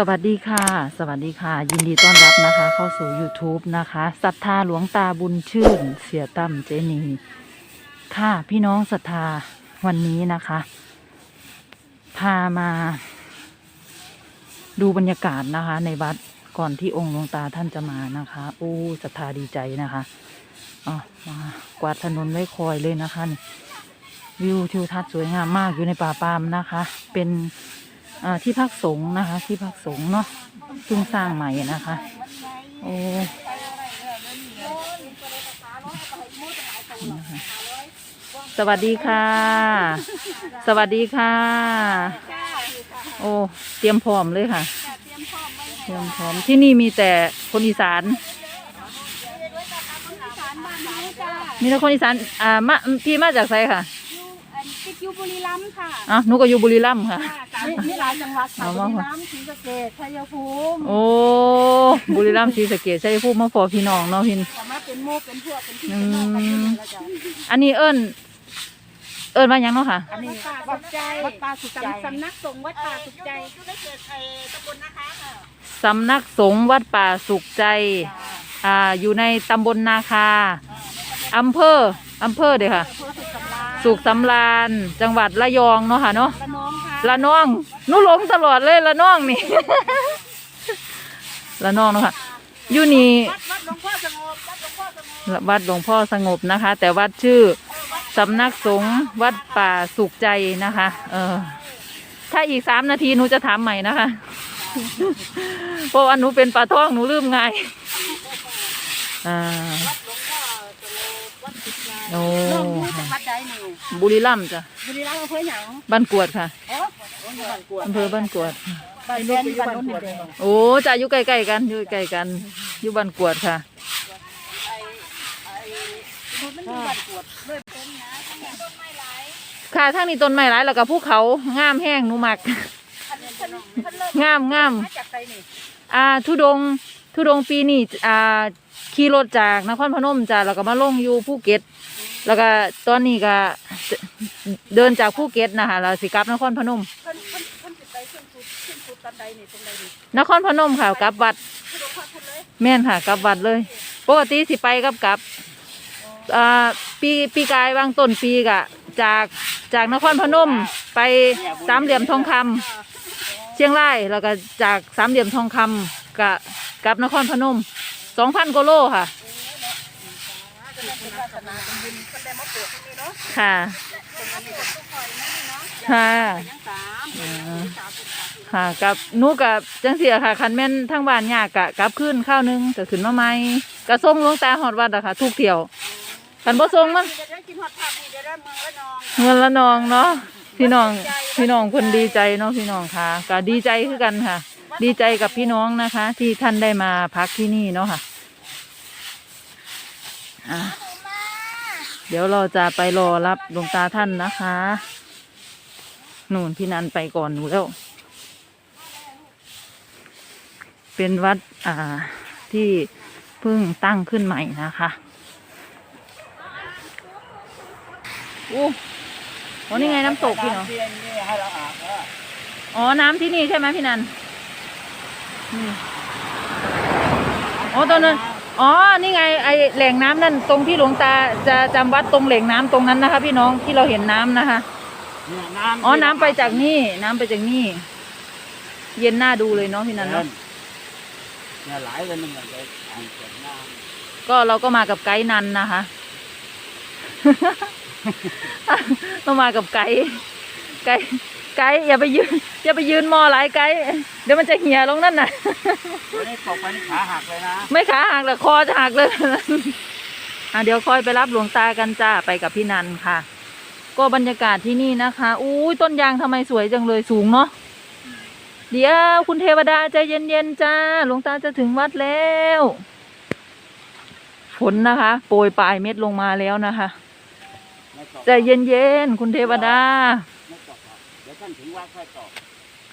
สวัสดีค่ะ สวัสดีค่ะ ยินดีต้อนรับนะคะ เข้าสู่ YouTube นะคะศรัทธาหลวงตาบุญชื่น เสียตั้มเจนีค่ะพี่น้องศรัทธาวันนี้นะคะ พามา ดูบรรยากาศนะคะ ในวัดก่อนที่องค์หลวงตาท่านจะมานะคะโอ้ศรัทธาดีใจนะคะอ๋อมากวาดถนนไว้คอยเลยนะคะวิวทิวทัศน์สวยงามมากอยู่ในป่าปามนะคะ เป็น ที่พักสงฆ์นะคะ ที่พักสงฆ์เนาะเพิ่งสร้างใหม่นะคะ โอ้นะคะสวัสดีค่ะ สวัสดีค่ะ โอ้เตรียมพร้อมเลยค่ะ เตรียมพร้อมที่นี่มีแต่คนอีสาน มีแต่คนอีสานอ่ามาพี่มาจากไสค่ะติดอยู่บุรีรัมย์ค่ะอ๋อหนูก็อยู่บุรีรัมย์ค่ะ มีมีหลายจังหวัดค่ะเอาบุมารีรัมย์ศรีสะเกษชัยภูมิโอ้บุรีรัมย์ศรีสะเกษชัยภูมิมาพอพี่น้องเนาะพี่สามารถเป็นโมกเป็นพวกเป็นพี่เป็นน้องกันอยู่นี่ละจ้ะอันนี้เอิ้นเอิ้นว่าหยังเนาะค่ะ อันนี้วัดใจวัดป่าสุขใจสำนักสงฆ์วัดป่าสุขใจสำนักสงฆ์วัดป่าสุขใจ อ่า อยู่ในตำบลนาคาอำเภออำเภอเด้อค่ะอำเภอสุขสำราญสุขสำราญจังหวัดระยองเนาะค่ะเนาะละน้องค่ะ ละน้องนูหลงตลอดเลยละน้องนี่ ละน้องนะคะอยู่นี่วัดหลวงพ่อสงบวัดหลวงพ่อสงบนะคะ แต่วัดชื่อสำนักสงฆ์วัดป่าสุขใจนะคะ เออ ถ้าอีกสามนาทีหนูจะถามใหม่นะคะเพราะว่าหนูเป็นปลาท้องหนูลืมไงอ่า วัดสุขใจโอ้ น้องมูจังหวัดใดนี่บุรีรัมย์จ้ะบุรีรัมย์อำเภอหยังบ้านกวดค่ะเอ๋อบ้านกวดอำเภอบ้านกวด บ้านเด่นบ้านโน้นดินแดงโอ้จะอยู่ใกล้ๆกันอยู่ใกล้ๆกันอยู่บ้านกวดค่ะมันอยู่บ้านกวดเลยต้นนะต้นไม้หลายค่ะทางนี้ต้นไม้หลายแล้วก็ภูเขางามแห้งหนูมัก อันนี้เพิ่นเพิ่นเริ่มงามงาม มาจากไสนี่อ่าทุดงค์ทุดงค์ปีนี้อ่า ขี่รถจากนครพนมจ้ะแล้วก็มาลงอยู่ภูเก็ต แล้วก็ตอนนี้ก็เดินจากภูเก็ตนะคะแล้วสิกลับนครพนมเพิ่นเพิ่นเพิ่นสิไปขึ้นสุดขึ้นสุดตอนใดนี่ตรงใดนี่นครพนมค่ะกลับวัดคือหลวงพ่อพูดเลยแม่นค่ะกลับวัดเลยปกติสิไปกับกลับอ่าปีปีกายบางต้นปีกะ จากจากนครพนมไปสามเหลี่ยมทองคำเชียงรายแล้วก็จากสามเหลี่ยมทองคำกะกลับนครพนม สองพันกโลค่ะจะได้เป็นวาสนาเป็นบุญเพิ่นได้มาปลูกตรงนี้เนาะค่ะ ค่ะ ค่ะค่ะกับนูกับจังเสียค่ะ คันแม่นทั้งบ้านยากกะกลับขึ้นข้าวหนึงก็ขึ้นมาใหมกระส่งลวงตาหอดวัดอะค่ะ ทุกเที่ยวคันบ่ส่งมันเดี๋ยวได้กินฮอดผักนี่เมืองเงินละนองเนาะพี่น้องพี่น้องคนดีใจเนาะพี่น้องค่ะก็ดีใจคือกันค่ะ ดีใจกับพี่น้องนะคะ ที่ท่านได้มาพักที่นี่เนาะค่ะอะ เดี๋ยวเราจะไปรอรับหลวงตาท่านนะคะนู่นพี่นันไปก่อนหนูแล้ว เป็นวัดอ่าที่เพิ่งตั้งขึ้นใหม่นะคะอู้โอ้นี่ไงน้ำตกพี่เนาะที่นี่ให้เราอาบนะอ๋อ น้ำที่นี่ใช่ไหมพี่นัน นี่อ๋อตอนนั้น อ๋อ นี่ไงไอแหล่งน้ำนั่นตรงที่หลวงตาจะจำวัดตรงแหล่งน้ำตรงนั้นนะคะ พี่น้องที่เราเห็นน้ำนะคะเนี่ยน้ำอ๋อ น้ำไปจากนี่น้ำไปจากนี่ เย็นหน้าดูเลยเนาะพี่นันเนาะเนี่ยหลายเลยมันเลยอ่างเก็บน้ก็เราก็มากับไกด์นันนะคะต้องมากับไกด์ไกด์ ไกด์อย่าไปยืนอย่าไปยืนมอหลายไกด์เดี๋ยวมันจะเหี่ยลงนั่นน่ะำวันนี้ตกไปนี่ขาหักเลยนะไม่ขาหักแต่คอจะหักเลยอะเดี๋ยวคอยไปรับหลวงตากันจ้าไปกับพี่นันค่ะ ก็บรรยากาศที่นี่นะคะอู้ยต้นยางทำไมสวยจังเลยสูงเนาะเดี๋ยวคุณเทวดาใจเย็นๆจ้าหลวงตาจะถึงวัดแล้วฝนนะคะโปรยปลายเม็ดลงมาแล้วนะคะไม่ตกใจเย็นๆคุณเทวดา ท่านถึงว่าค่อยตก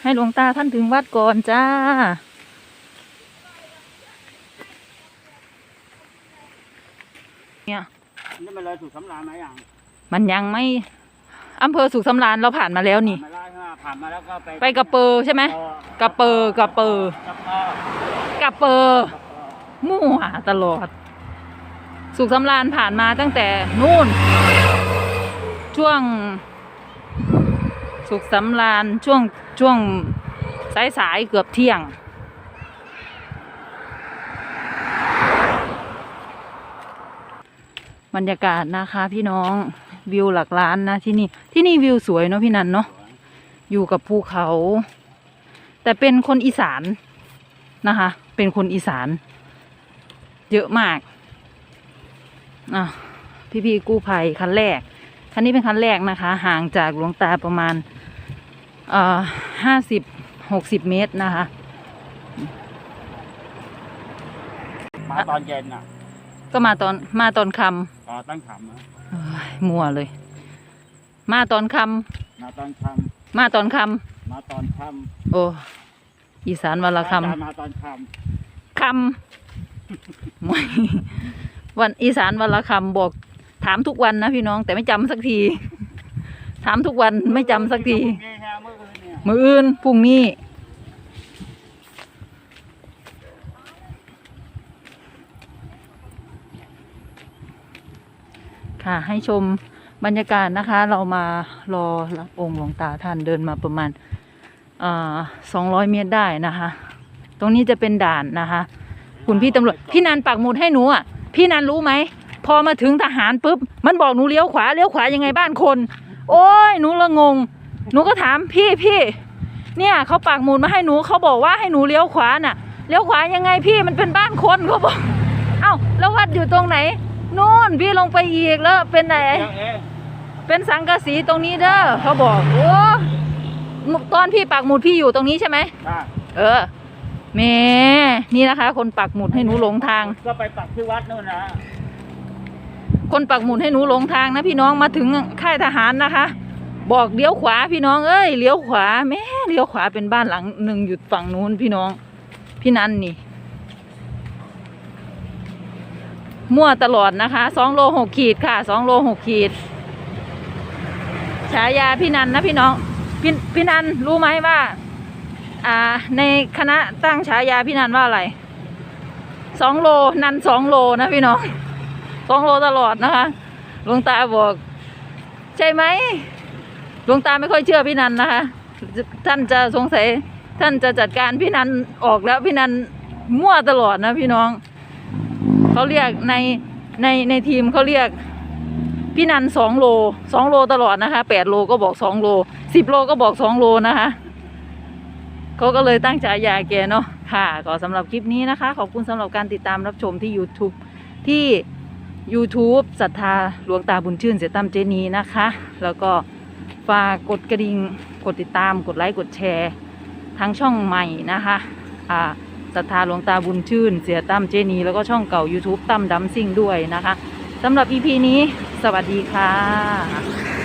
ให้หลวงตาท่านถึงวัดก่อนจ้า เนี่ย นี่มันเลยถูกสำราญไหมอย่างมันยังไม่อำเภอสุขสำราญเราผ่านมาแล้วนี่ ผ่านมาแล้วใช่ไหมผ่านมาแล้วก็ไปไปกระเปอร์ใช่ไหมกระเปอร์กระเปอร์กระเปอร์กระเปอร์มั่วตลอด สุขสำราญผ่านมาตั้งแต่นู่น ช่วง สุขสำราญช่วงช่วงสายสายเกือบเที่ยง บรรยากาศนะคะพี่น้องวิวหลักล้านนะที่นี่ที่นี่วิวสวยเนาะพี่นันเนาะอยู่กับภูเขา แต่เป็นคนอีสานนะคะ เป็นคนอีสาน เยอะมากอะพี่ๆกู้ภัยคันแรก คันนี้เป็นคันแรกนะคะ ห่างจากหลวงตาประมาณเอ่อห้าสิบหกสิบเมตรนะคะ มาตอนเย็นอะก็มาตอนมาตอนคต่อตั้งขำนะำเอ้ยมัวเลย มาตอนคมาตอนคำมาตอนคำมาตอนค่ำโอ้อีสานวันำละคอาจารย์มาตอนค่ำคำไม่วันอีสานวันละคำบอก ถามทุกวันนะพี่น้องแต่ไม่จำสักที ถามทุกวันำไม่จำสักทีนี่ฮะเมื่อคืนเนี่ยมืออื่นพรุ่งนี้ค่ะให้ชมบรรยากาศนะคะ เรามารอรับองค์หลวงตาท่านเดินมาประมาณสองร้อยเมตรได้นะคะ ตรงนี้จะเป็นด่านนะคะ คุณพี่ตำรวจ พี่นันปักหมุดให้หนูอะ พี่นันรู้ไหม พอมาถึงทหารปุ๊บ มันบอกหนูเลี้ยวขวาเลี้ยวขวายังไงบ้านคน โอ้ยหนูละงง หนูก็ถามพี่พี่เนี่ยเขาปักหมุดมาให้หนูเขาบอกว่าให้หนูเลี้ยวขวาน่ะเลี้ยวขวายังไงพี่มันเป็นบ้านคนเขาบอก เอ้าแล้ววัดอยู่ตรงไหนนู่นพี่ลงไปอีกแล้วเป็นไหนเดี๋ยวเองเป็นสังกะสีตรงนี้เด้อเขาบอกโอ้ตอนพี่ปักหมุดพี่อยู่ตรงนี้ใช่ไหมอะเออแหม่นี่นะคะ คนปักหมุดให้หนูหลงทาง ก็ไปปักที่วัดนู่นนะ คนปักหมุดให้หนูหลงทางนะพี่น้องมาถึงค่ายทหารนะคะ บอกเลี้ยวขวาพี่น้องเอ้ยเลี้ยวขวาแม่เลี้ยวขวาเป็นบ้านหลังหนึ่งอยู่ฝั่งนู้นพี่น้อง พี่นันนี่มั่วตลอดนะคะสองโลหกขีดค่ะสองโลหกขีด ฉายาพี่นันนะพี่น้อง พี่พี่นันรู้ไหมว่า อ่า ในคณะตั้งฉายาพี่นันว่าอะไรสองโลนันสองโลนะพี่น้อง สองโลตลอดนะคะหลวงตาบอก ใช่ไหมหลวงตาไม่ค่อยเชื่อพี่นันนะคะ ท่านจะสงสัย ท่านจะจัดการพี่นันออกแล้วพี่นันมั่วตลอดนะพี่น้องเขาเรียกในในในทีมเขาเรียกพี่นันสองโลสองโลตลอดนะคะแปดโลก็บอกสองโลสิบโลก็บอกสองโลนะคะเขาก็เลยตั้งฉายาแกเนาะค่ะ ก็สำหรับคลิปนี้นะคะ ขอบคุณสำหรับการติดตามรับชมที่ YouTube ที่ YouTube ศรัทธาหลวงตาบุญชื่นเสียตั้มเจนีนะคะ แล้วก็ฝากกดกระดิ่งกดติดตามกดไลค์กดแชร์ทั้งช่องใหม่นะคะอ่าศรัทธาหลวงตาบุญชื่น เสียตั้มเจนีแล้วก็ช่องเก่า YouTube ตั้มดัมซิ่งด้วยนะคะสำหรับ EP นี้ สวัสดีค่ะ